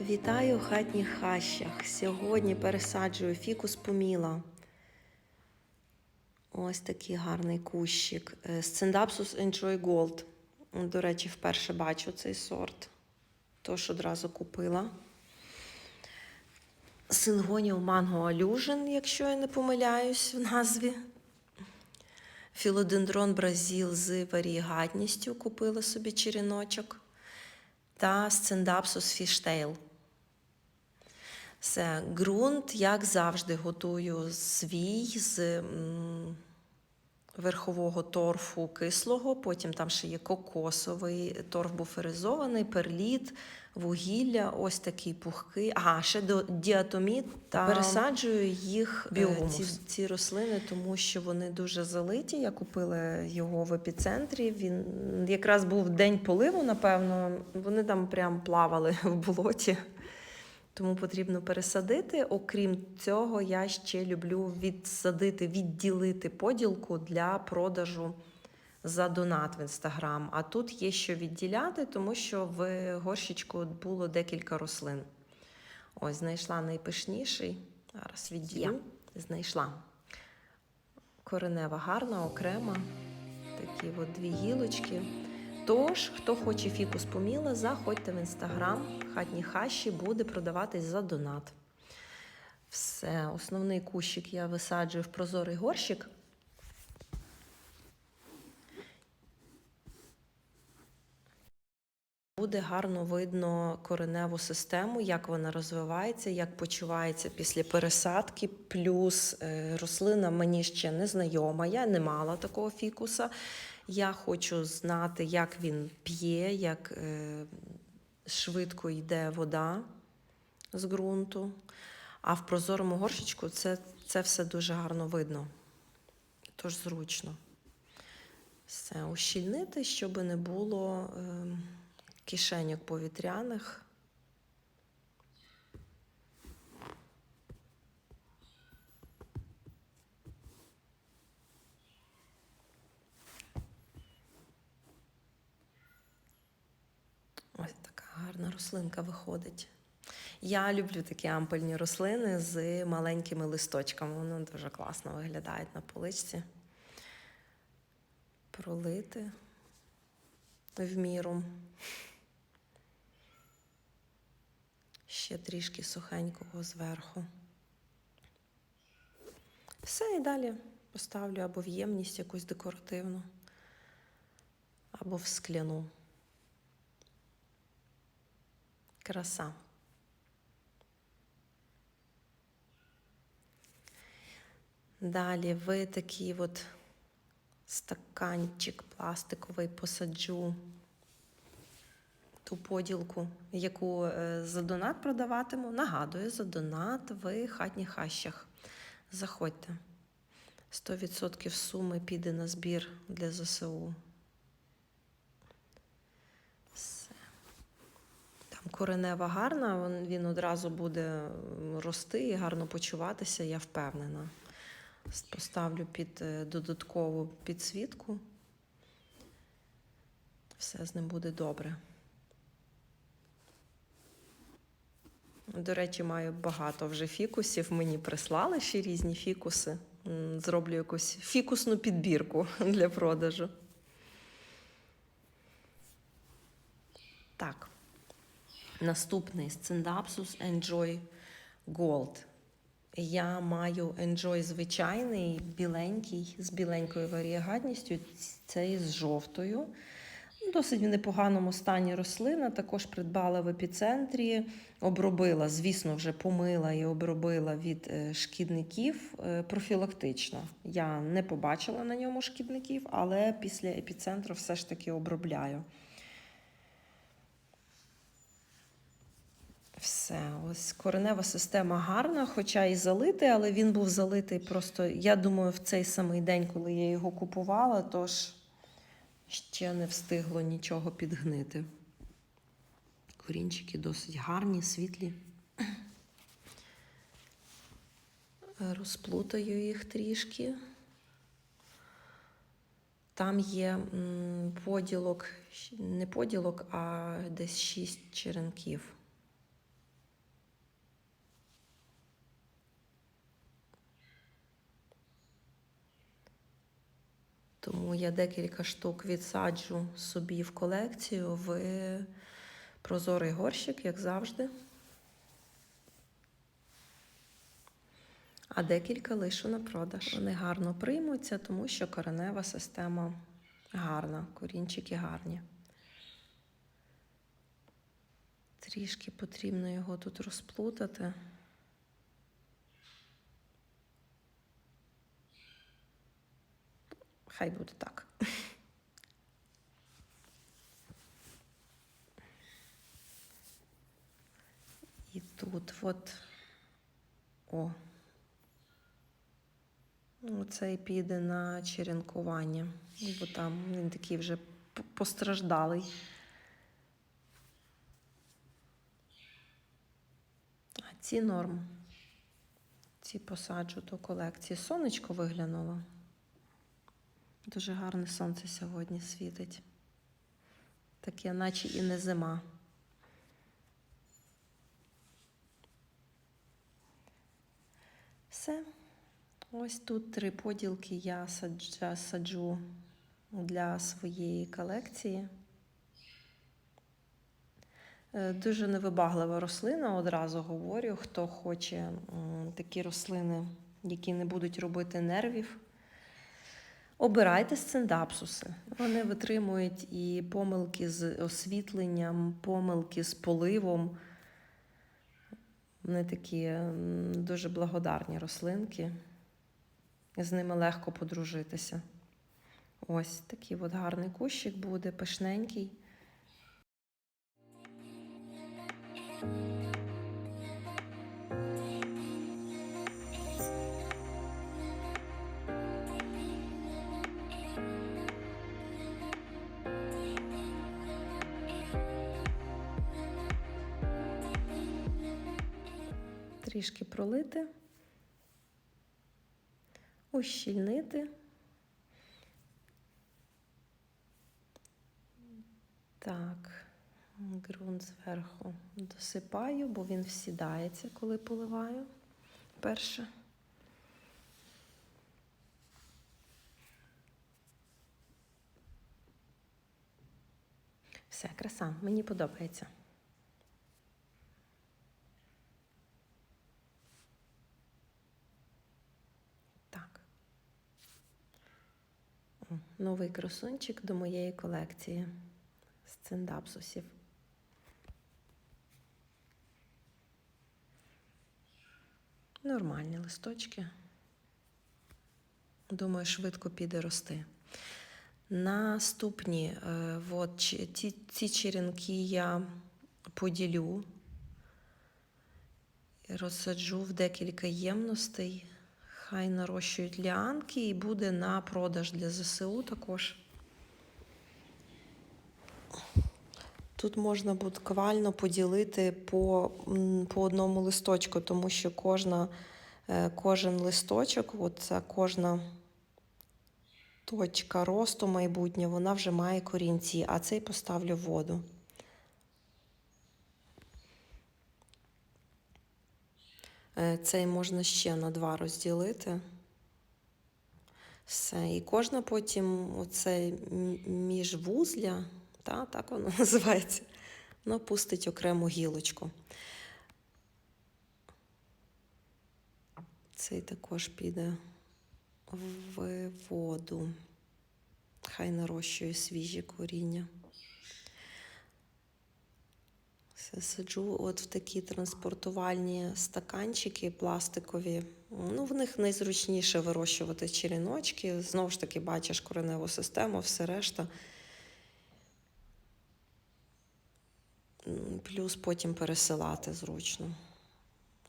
Вітаю у хатніх хащах. Сьогодні пересаджую фікус поміла. Ось такий гарний кущик. Е, Enjoy Gold. До речі, вперше бачу цей сорт. Тож одразу купила. Сингоніум Mango Allusion, якщо я не помиляюсь в назві. Філодендрон Бразіл з варігатністю купила собі черіночок. Та Scindapsus Fishtail. Все, ґрунт, як завжди, готую свій з верхового торфу кислого, потім там ще є кокосовий, торф буферизований, перліт, вугілля, ось такий пухкий. Ага, ще до діатоміт та пересаджую їх е, ці, ці рослини, тому що вони дуже залиті. Я купила його в епіцентрі. Він якраз був день поливу, напевно. Вони там прям плавали в болоті. Тому потрібно пересадити. Окрім цього, я ще люблю відсадити, відділити поділку для продажу за донат в інстаграм. А тут є що відділяти, тому що в горщичку було декілька рослин. Ось, знайшла найпишніший. Зараз відділю. Знайшла. Коренева гарна, окрема. Такі от дві гілочки. Тож, хто хоче фікус поміла, заходьте в інстаграм. Хатні хащі буде продаватись за донат. Все, основний кущик я висаджую в прозорий горщик. Буде гарно видно кореневу систему, як вона розвивається, як почувається після пересадки. Плюс е, рослина мені ще не знайома. Я не мала такого фікуса. Я хочу знати, як він п'є, як е, швидко йде вода з ґрунту. А в прозорому горщичку це, це все дуже гарно видно. Тож зручно. Все, ущільнити, щоб не було е, кишеньок повітряних. Ось така гарна рослинка виходить. Я люблю такі ампельні рослини з маленькими листочками. Вони дуже класно виглядають на поличці. Пролити в міру. Ще трішки сухенького зверху. Все і далі поставлю або в ємність якусь декоративну, або в скляну. Краса. Далі в такий от стаканчик пластиковий посаджу ту поділку, яку е, за донат продаватиму. Нагадую, за донат в хатніх хащах. Заходьте. 100% суми піде на збір для ЗСУ. Все. Там коренева гарна, він- одразу буде рости і гарно почуватися, я впевнена. Поставлю під е, додаткову підсвітку. Все з ним буде добре. До речі, маю багато вже фікусів. Мені прислали ще різні фікуси. Зроблю якусь фікусну підбірку для продажу. Так. Наступний Scindapsus Enjoy Gold. Я маю Enjoy звичайний, біленький, з біленькою варіагатністю, цей з жовтою. Досить в непоганому стані рослина. Також придбала в епіцентрі, обробила, звісно, вже помила і обробила від е, шкідників е, профілактично. Я не побачила на ньому шкідників, але після епіцентру все ж таки обробляю. Все, ось коренева система гарна, хоча і залитий, але він був залитий просто, я думаю, в цей самий день, коли я його купувала, тож ще не встигло нічого підгнити. Корінчики досить гарні, світлі. Розплутаю їх трішки. Там є поділок, не поділок, а десь шість черенків. Тому я декілька штук відсаджу собі в колекцію в прозорий горщик, як завжди. А декілька лишу на продаж. Вони гарно приймуться, тому що коренева система гарна, корінчики гарні. Трішки потрібно його тут розплутати. Хай буде так. І тут от о. Ну, Цей піде на черенкування, бо там він такий вже постраждалий. А ці норм. Ці посаджу до колекції. Сонечко виглянуло. Дуже гарне сонце сьогодні світить. Таке, наче і не зима. Все. Ось тут три поділки я саджу для своєї колекції. Е, Дуже невибаглива рослина, одразу говорю. Хто хоче такі рослини, які не будуть робити нервів, обирайте сциндапсуси. Вони витримують і помилки з освітленням, помилки з поливом. Вони такі дуже благодарні рослинки. З ними легко подружитися. Ось такий от гарний кущик буде, пишненький. Трішки пролити, ущільнити. Так, ґрунт зверху досипаю, бо він всідається, коли поливаю перше. Все, краса, мені подобається. Так. О, Новий красунчик до моєї колекції сциндапсусів. Нормальні листочки. Думаю, швидко піде рости. Наступні, е, от, ті, ці черенки я поділю, розсаджу в декілька ємностей. Хай нарощують ліанки і буде на продаж для ЗСУ також. Тут можна буквально поділити по, по одному листочку, тому що кожна, е, кожен листочок, от кожна точка росту майбутнє, вона вже має корінці, а цей поставлю в воду. Цей можна ще на два розділити. Все. І кожна потім оце міжвузля, та, так воно називається, воно пустить окрему гілочку. Цей також піде в воду. Хай нарощує свіжі коріння. Все сиджу от в такі транспортувальні стаканчики пластикові. Ну, в них найзручніше вирощувати черіночки. Знову ж таки, бачиш кореневу систему, все решта. Плюс потім пересилати зручно.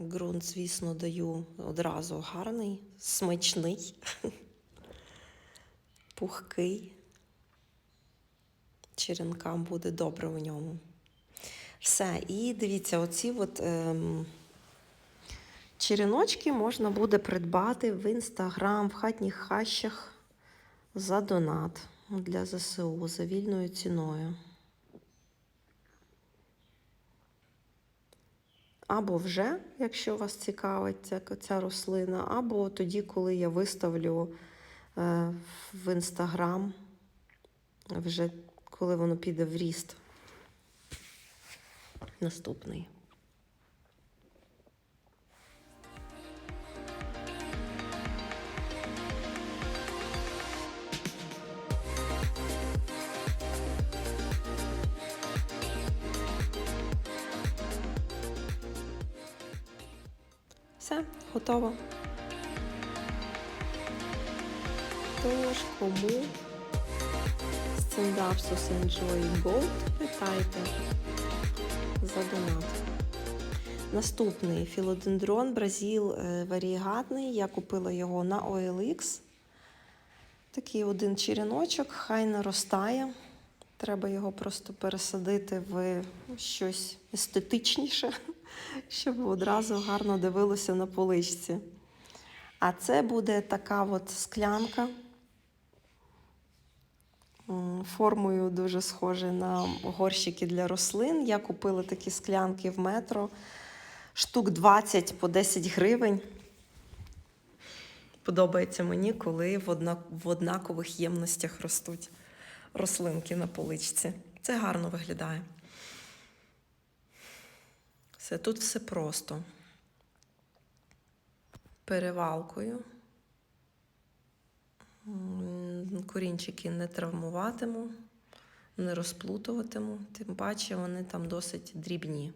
Ґрунт, звісно, даю одразу гарний, смачний, пухкий. Черенкам буде добре в ньому. Все, і дивіться, оці от ем, череночки можна буде придбати в інстаграм, в хатніх хащах за донат для ЗСУ за вільною ціною. Або вже, якщо вас цікавить ця, ця рослина, або тоді, коли я виставлю е, в інстаграм, вже коли воно піде в ріст. Наступний. Все, готово. Тож, кому стендапсус Enjoy Gold, питайте за. Наступний філодендрон Бразіл е, варігатний. Я купила його на OLX. Такий один череночок, хай наростає. Треба його просто пересадити в щось естетичніше, щоб одразу гарно дивилося на поличці. А це буде така от склянка. Формою дуже схоже на горщики для рослин. Я купила такі склянки в метро. Штук 20 по 10 гривень. Подобається мені, коли в однакових ємностях ростуть рослинки на поличці. Це гарно виглядає. Все, тут все просто. Перевалкою. Корінчики не травмуватиму, не розплутуватиму, тим паче вони там досить дрібні.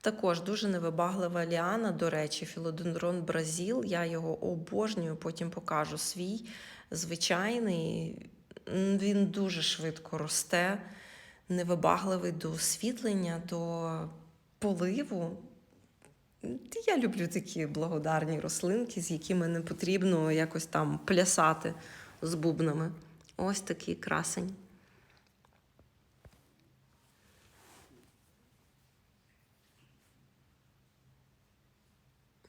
Також дуже невибаглива ліана, до речі, філодендрон Бразіл. Я його обожнюю, потім покажу свій звичайний. Він дуже швидко росте, невибагливий до освітлення, до поливу. Я люблю такі благодарні рослинки, з якими не потрібно якось там плясати з бубнами. Ось такий красень.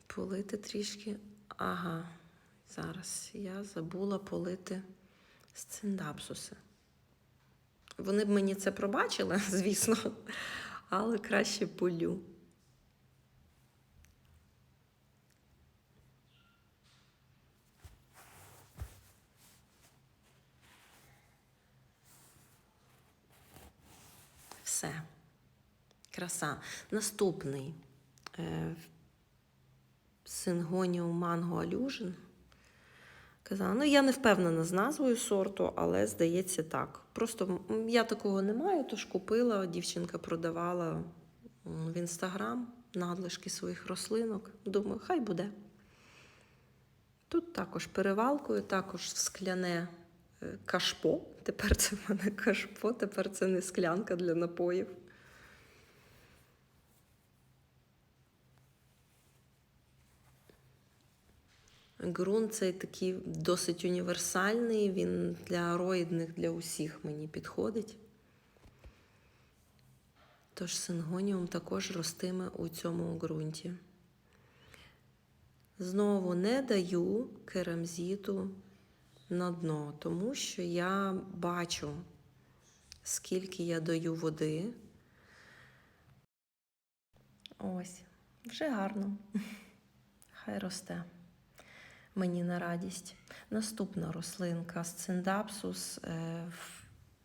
Полити трішки. Ага, зараз я забула полити сциндапсуси. Вони б мені це пробачили, звісно, але краще полю. Все. Краса. Наступний. Е, Сингоніум Манго Алюжин. Казала, ну я не впевнена з назвою сорту, але здається так. Просто я такого не маю, тож купила, дівчинка продавала в інстаграм надлишки своїх рослинок. Думаю, хай буде. Тут також перевалкою, також скляне е, кашпо. Тепер це в мене кашпо, тепер це не склянка для напоїв. Ґрунт цей такий досить універсальний, він для ароїдних, для усіх мені підходить. Тож сингоніум також ростиме у цьому ґрунті. Знову не даю керамзіту на дно, тому що я бачу, скільки я даю води. Ось, вже гарно. Хай росте мені на радість. Наступна рослинка сциндапсус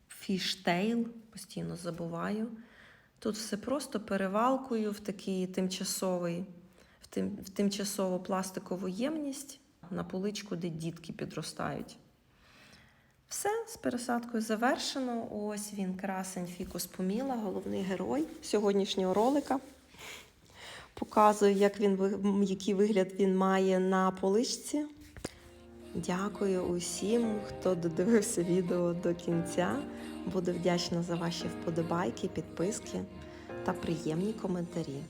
фіштейл, постійно забуваю. Тут все просто перевалкою в такий тимчасовий, в, тим, в тимчасову пластикову ємність на поличку, де дітки підростають. Все з пересадкою завершено. Ось він, красень Фікус Поміла, головний герой сьогоднішнього ролика. Показую, як він, який вигляд він має на поличці. Дякую усім, хто додивився відео до кінця. Буду вдячна за ваші вподобайки, підписки та приємні коментарі.